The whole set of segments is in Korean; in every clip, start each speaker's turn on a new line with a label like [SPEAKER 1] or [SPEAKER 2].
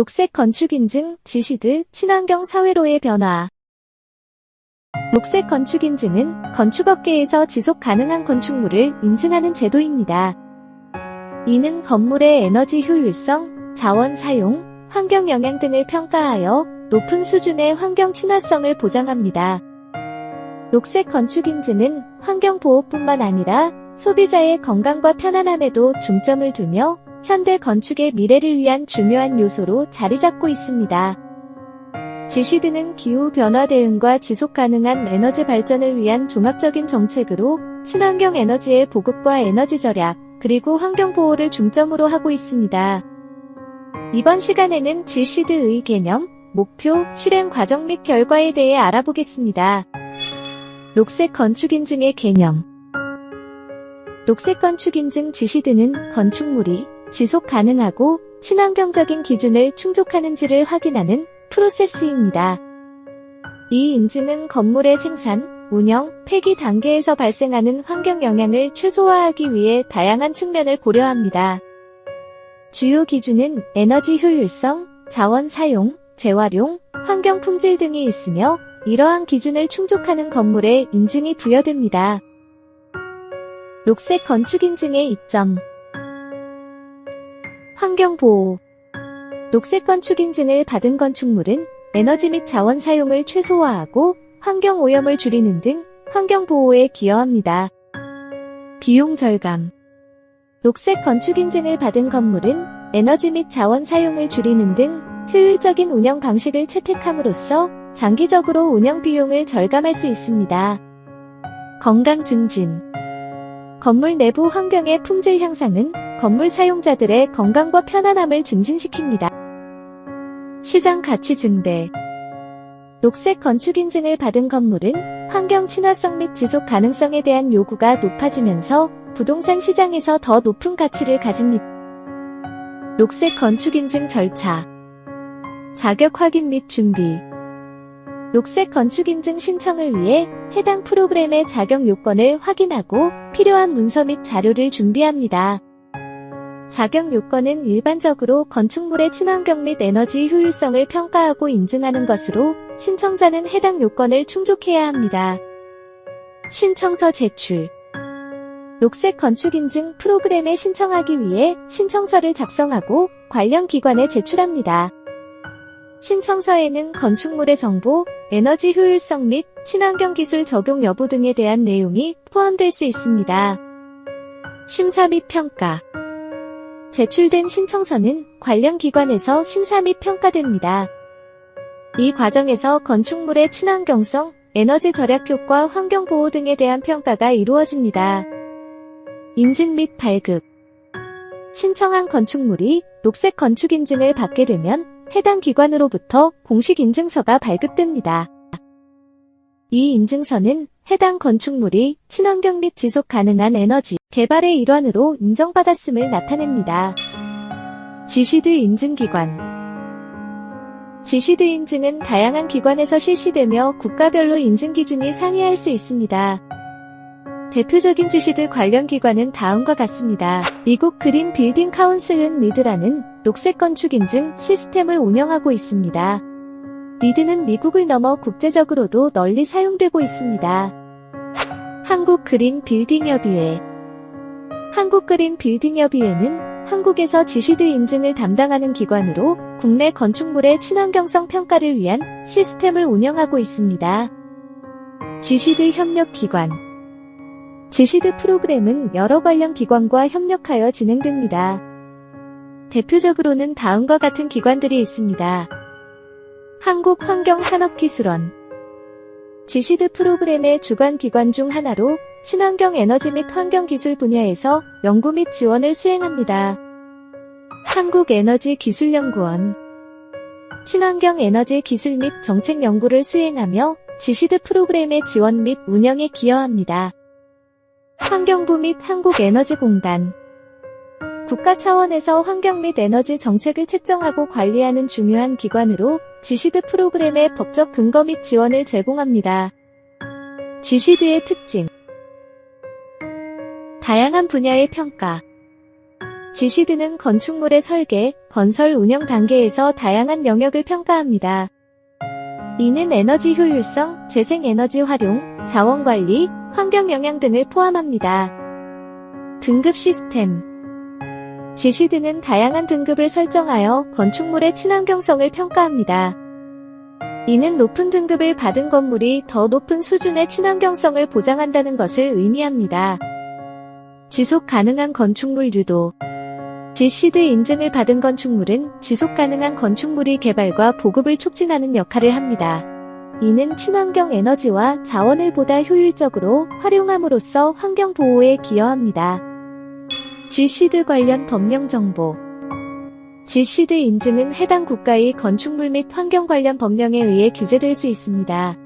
[SPEAKER 1] 녹색 건축 인증, 지시드, 친환경 사회로의 변화. 녹색 건축 인증은 건축업계에서 지속 가능한 건축물을 인증하는 제도입니다. 이는 건물의 에너지 효율성, 자원 사용, 환경 영향 등을 평가하여 높은 수준의 환경 친화성을 보장합니다. 녹색 건축 인증은 환경 보호뿐만 아니라 소비자의 건강과 편안함에도 중점을 두며 현대 건축의 미래를 위한 중요한 요소로 자리 잡고 있습니다. 지시드는 기후 변화 대응과 지속 가능한 에너지 발전을 위한 종합적인 정책으로 친환경 에너지의 보급과 에너지 절약, 그리고 환경 보호를 중점으로 하고 있습니다. 이번 시간에는 지시드의 개념, 목표, 실행 과정 및 결과에 대해 알아보겠습니다. 녹색 건축 인증의 개념 녹색 건축 인증 지시드는 건축물이 지속 가능하고 친환경적인 기준을 충족하는지를 확인하는 프로세스입니다. 이 인증은 건물의 생산, 운영, 폐기 단계에서 발생하는 환경 영향을 최소화하기 위해 다양한 측면을 고려합니다. 주요 기준은 에너지 효율성, 자원 사용, 재활용, 환경 품질 등이 있으며 이러한 기준을 충족하는 건물에 인증이 부여됩니다. 녹색 건축 인증의 이점 환경보호 녹색 건축 인증을 받은 건축물은 에너지 및 자원 사용을 최소화하고 환경 오염을 줄이는 등 환경 보호에 기여합니다. 비용 절감 녹색 건축 인증을 받은 건물은 에너지 및 자원 사용을 줄이는 등 효율적인 운영 방식을 채택함으로써 장기적으로 운영 비용을 절감할 수 있습니다. 건강 증진 건물 내부 환경의 품질 향상은 건물 사용자들의 건강과 편안함을 증진시킵니다. 시장 가치 증대 녹색 건축 인증을 받은 건물은 환경 친화성 및 지속 가능성에 대한 요구가 높아지면서 부동산 시장에서 더 높은 가치를 가집니다. 녹색 건축 인증 절차 자격 확인 및 준비 녹색 건축 인증 신청을 위해 해당 프로그램의 자격 요건을 확인하고 필요한 문서 및 자료를 준비합니다. 자격 요건은 일반적으로 건축물의 친환경 및 에너지 효율성을 평가하고 인증하는 것으로 신청자는 해당 요건을 충족해야 합니다. 신청서 제출 녹색 건축 인증 프로그램에 신청하기 위해 신청서를 작성하고 관련 기관에 제출합니다. 신청서에는 건축물의 정보, 에너지 효율성 및 친환경 기술 적용 여부 등에 대한 내용이 포함될 수 있습니다. 심사 및 평가 제출된 신청서는 관련 기관에서 심사 및 평가됩니다. 이 과정에서 건축물의 친환경성, 에너지 절약 효과, 환경 보호 등에 대한 평가가 이루어집니다. 인증 및 발급 신청한 건축물이 녹색 건축 인증을 받게 되면 해당 기관으로부터 공식 인증서가 발급됩니다. 이 인증서는 해당 건축물이 친환경 및 지속 가능한 에너지 개발의 일환으로 인정받았음을 나타냅니다. 지시드 인증기관 지시드 인증은 다양한 기관에서 실시되며 국가별로 인증 기준이 상이할 수 있습니다. 대표적인 지시드 관련 기관은 다음과 같습니다. 미국 그린 빌딩 카운슬은 리드라는 녹색 건축 인증 시스템을 운영하고 있습니다. 리드는 미국을 넘어 국제적으로도 널리 사용되고 있습니다. 한국 그린 빌딩 협의회 한국 그린 빌딩 협의회는 한국에서 지시드 인증을 담당하는 기관으로 국내 건축물의 친환경성 평가를 위한 시스템을 운영하고 있습니다. 지시드 협력 기관 지시드 프로그램은 여러 관련 기관과 협력하여 진행됩니다. 대표적으로는 다음과 같은 기관들이 있습니다. 한국환경산업기술원 지시드 프로그램의 주관 기관 중 하나로 친환경 에너지 및 환경기술 분야에서 연구 및 지원을 수행합니다. 한국에너지기술연구원 친환경 에너지 기술 및 정책 연구를 수행하며 지시드 프로그램의 지원 및 운영에 기여합니다. 환경부 및 한국에너지공단 국가 차원에서 환경 및 에너지 정책을 책정하고 관리하는 중요한 기관으로 지시드 프로그램의 법적 근거 및 지원을 제공합니다. 지시드의 특징 다양한 분야의 평가 지시드는 건축물의 설계, 건설 운영 단계에서 다양한 영역을 평가합니다. 이는 에너지 효율성, 재생 에너지 활용, 자원 관리, 환경 영향 등을 포함합니다. 등급 시스템 지시드는 다양한 등급을 설정하여 건축물의 친환경성을 평가합니다. 이는 높은 등급을 받은 건물이 더 높은 수준의 친환경성을 보장한다는 것을 의미합니다. 지속 가능한 건축물 유도 지시드 인증을 받은 건축물은 지속 가능한 건축물의 개발과 보급을 촉진하는 역할을 합니다. 이는 친환경 에너지와 자원을 보다 효율적으로 활용함으로써 환경 보호에 기여합니다. 지시드 관련 법령 정보 지시드 인증은 해당 국가의 건축물 및 환경 관련 법령에 의해 규제될 수 있습니다.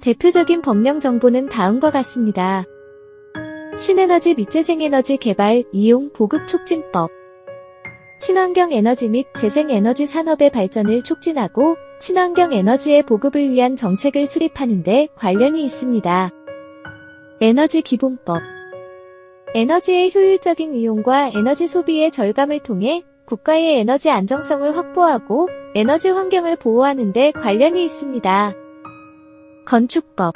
[SPEAKER 1] 대표적인 법령 정보는 다음과 같습니다. 신에너지 및 재생에너지 개발, 이용, 보급 촉진법 친환경 에너지 및 재생에너지 산업의 발전을 촉진하고 친환경 에너지의 보급을 위한 정책을 수립하는 데 관련이 있습니다. 에너지 기본법 에너지의 효율적인 이용과 에너지 소비의 절감을 통해 국가의 에너지 안정성을 확보하고 에너지 환경을 보호하는 데 관련이 있습니다. 건축법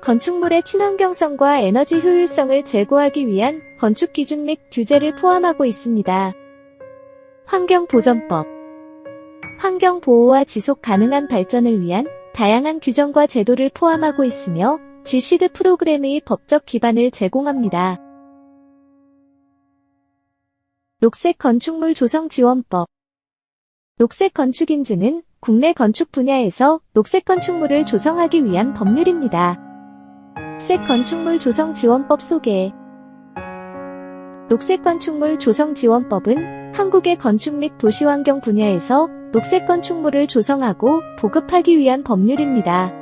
[SPEAKER 1] 건축물의 친환경성과 에너지 효율성을 제고하기 위한 건축 기준 및 규제를 포함하고 있습니다. 환경보전법 환경 보호와 지속 가능한 발전을 위한 다양한 규정과 제도를 포함하고 있으며 지시드 프로그램의 법적 기반을 제공합니다. 녹색 건축물 조성 지원법 녹색 건축 인증은 국내 건축 분야에서 녹색 건축물을 조성하기 위한 법률입니다. 녹색 건축물 조성 지원법 소개 녹색 건축물 조성 지원법은 한국의 건축 및 도시환경 분야에서 녹색 건축물을 조성하고 보급하기 위한 법률입니다.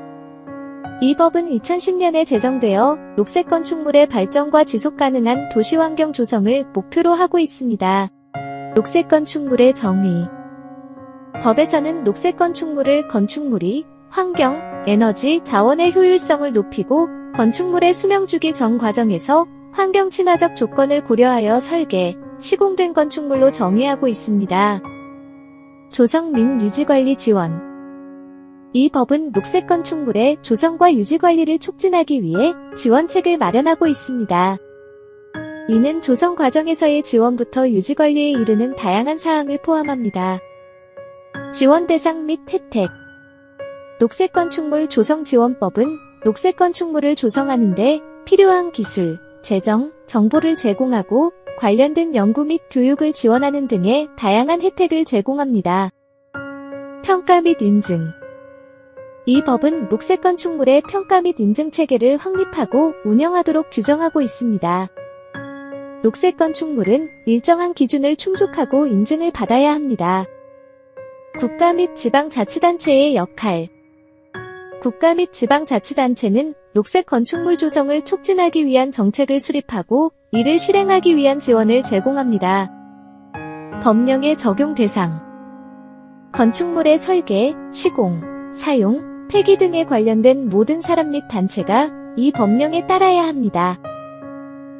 [SPEAKER 1] 이 법은 2010년에 제정되어 녹색 건축물의 발전과 지속 가능한 도시 환경 조성을 목표로 하고 있습니다. 녹색 건축물의 정의 법에서는 녹색 건축물을 건축물이 환경, 에너지, 자원의 효율성을 높이고 건축물의 수명주기 전 과정에서 환경 친화적 조건을 고려하여 설계, 시공된 건축물로 정의하고 있습니다. 조성 및 유지관리 지원 이 법은 녹색 건축물의 조성과 유지 관리를 촉진하기 위해 지원책을 마련하고 있습니다. 이는 조성 과정에서의 지원부터 유지 관리에 이르는 다양한 사항을 포함합니다. 지원 대상 및 혜택 녹색 건축물 조성 지원법은 녹색 건축물을 조성하는데 필요한 기술, 재정, 정보를 제공하고 관련된 연구 및 교육을 지원하는 등의 다양한 혜택을 제공합니다. 평가 및 인증 이 법은 녹색 건축물의 평가 및 인증 체계를 확립하고 운영하도록 규정하고 있습니다. 녹색 건축물은 일정한 기준을 충족하고 인증을 받아야 합니다. 국가 및 지방자치단체의 역할 국가 및 지방자치단체는 녹색 건축물 조성을 촉진하기 위한 정책을 수립하고 이를 실행하기 위한 지원을 제공합니다. 법령의 적용 대상 건축물의 설계, 시공, 사용, 폐기 등에 관련된 모든 사람 및 단체가 이 법령에 따라야 합니다.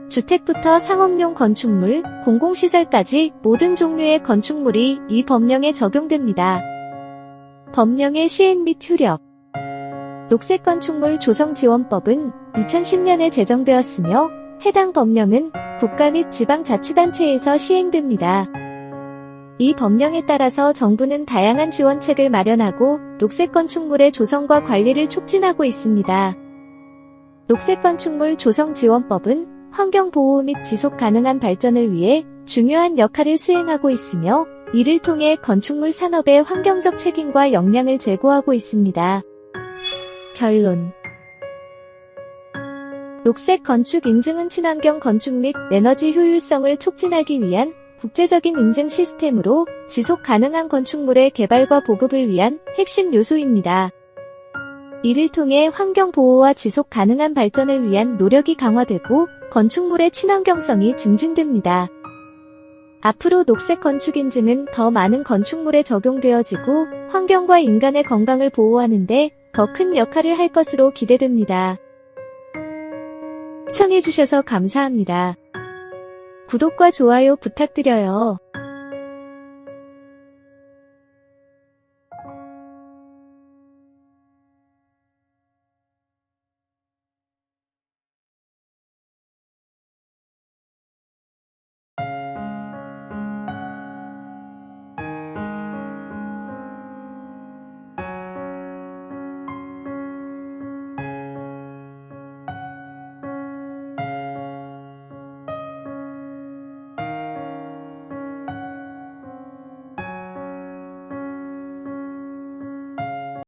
[SPEAKER 1] 주택부터 상업용 건축물, 공공시설까지 모든 종류의 건축물이 이 법령에 적용됩니다. 법령의 시행 및 효력 녹색 건축물 조성 지원법은 2010년에 제정되었으며 해당 법령은 국가 및 지방자치단체에서 시행됩니다. 이 법령에 따라서 정부는 다양한 지원책을 마련하고 녹색 건축물의 조성과 관리를 촉진하고 있습니다. 녹색 건축물 조성 지원법은 환경 보호 및 지속 가능한 발전을 위해 중요한 역할을 수행하고 있으며 이를 통해 건축물 산업의 환경적 책임과 역량을 제고하고 있습니다. 결론 녹색 건축 인증은 친환경 건축 및 에너지 효율성을 촉진하기 위한 국제적인 인증 시스템으로 지속 가능한 건축물의 개발과 보급을 위한 핵심 요소입니다. 이를 통해 환경 보호와 지속 가능한 발전을 위한 노력이 강화되고 건축물의 친환경성이 증진됩니다. 앞으로 녹색 건축 인증은 더 많은 건축물에 적용되어지고 환경과 인간의 건강을 보호하는 데 더 큰 역할을 할 것으로 기대됩니다. 청해주셔서 감사합니다. 구독과 좋아요 부탁드려요.